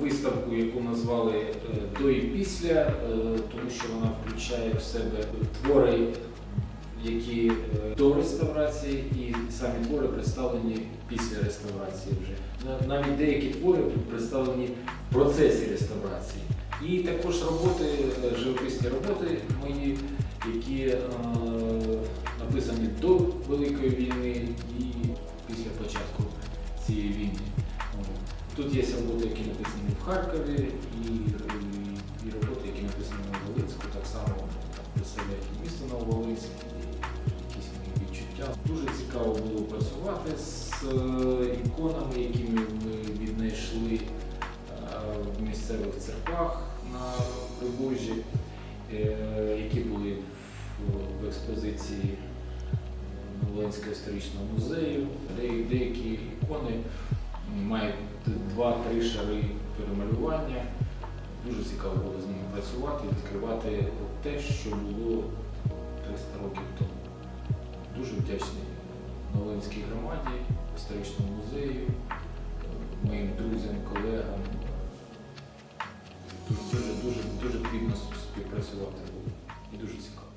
виставку, яку назвали е, до і після, е, тому що вона включає в себе твори, які е, до реставрації, і самі твори представлені після реставрації вже. Навіть деякі твори представлені в процесі реставрації. І також роботи, живописні роботи мої, які написані до Великої війни Тут є роботи, які написані в Харкові, і, і, і роботи, які написані на Волинську, так само представляють місто Нововолинськ, якісь мої відчуття. Дуже цікаво було працювати з е, іконами, які ми, віднайшли е, в місцевих церквах на Прибужжі, е, які були в, експозиції Волинського історичного музею. Де- Деякі ікони мають два-три шари перемалювання. Дуже цікаво було з ними працювати, відкривати те, що було 300 років тому. Дуже вдячний Новинській громаді, історичному музею, моїм друзям, колегам. Дуже, дуже, дуже плідно співпрацювати було і дуже цікаво.